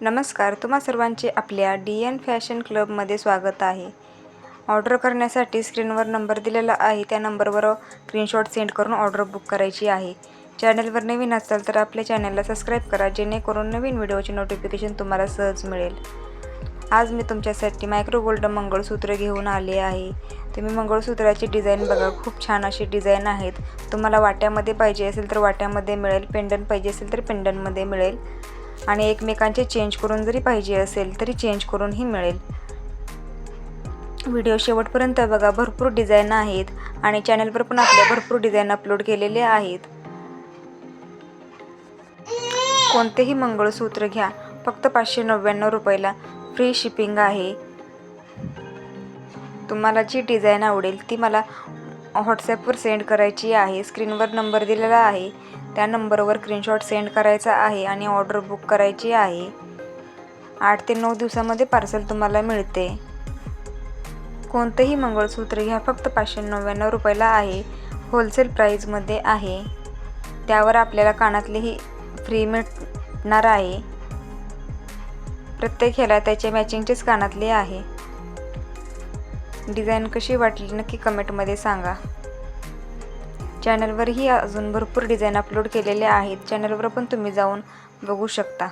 नमस्कार तुम्हा सर्वांचे आपल्या डी एन फॅशन क्लबमध्ये स्वागत आहे. ऑर्डर करण्यासाठी स्क्रीनवर नंबर दिलेला आहे त्या नंबरवर स्क्रीनशॉट सेंड करून ऑर्डर बुक करायची आहे. चॅनलवर नवीन असाल तर आपल्या चॅनलला सबस्क्राईब करा जेणेकरून नवीन व्हिडिओचे नोटिफिकेशन तुम्हाला सहज मिळेल. आज मी तुमच्यासाठी मायक्रो गोल्ड मंगळसूत्र घेऊन आले आहे. तुम्ही मंगळसूत्राची डिझाईन बघा खूप छान अशी डिझाईन आहेत. तुम्हाला वाट्यामध्ये पाहिजे असेल तर वाट्यामध्ये मिळेल पेंडन पाहिजे असेल तर पेंडनमध्ये मिळेल. आणि एकमेकांचे चेंज करून जरी पाहिजे असेल तरी चेंज करूनही मिळेल. व्हिडिओ शेवटपर्यंत बघा भरपूर डिझाईन आहेत आणि चॅनलवर पण आपल्या भरपूर डिझाईन अपलोड केलेले आहेत. कोणतेही मंगळसूत्र घ्या फक्त पाचशे नव्याण्णव रुपयाला. फ्री शिपिंग आहे. तुम्हाला जी डिझाईन आवडेल ती मला व्हॉट्सॲपवर सेंड करायची आहे. स्क्रीनवर नंबर दिलेला आहे. त्या नंबरवर स्क्रीनशॉट सेंड करायचा आहे आणि ऑर्डर बुक करायची आहे. आठ ते नऊ दिवसामध्ये पार्सल तुम्हाला मिळते. कोणतंही मंगळसूत्र ह्या फक्त पाचशे नव्याण्णव रुपयाला आहे. होलसेल प्राईजमध्ये आहे. त्यावर आपल्याला कानातलेही फ्री मिळणार आहे. प्रत्येक ह्याला त्याचे मॅचिंगचेच कानातले आहे. डिझाईन कशी वाटली नक्की कमेंटमध्ये सांगा. चॅनलवरही अजून भरपूर डिझाईन अपलोड केलेले आहेत. चॅनलवर पण तुम्ही जाऊन बघू शकता.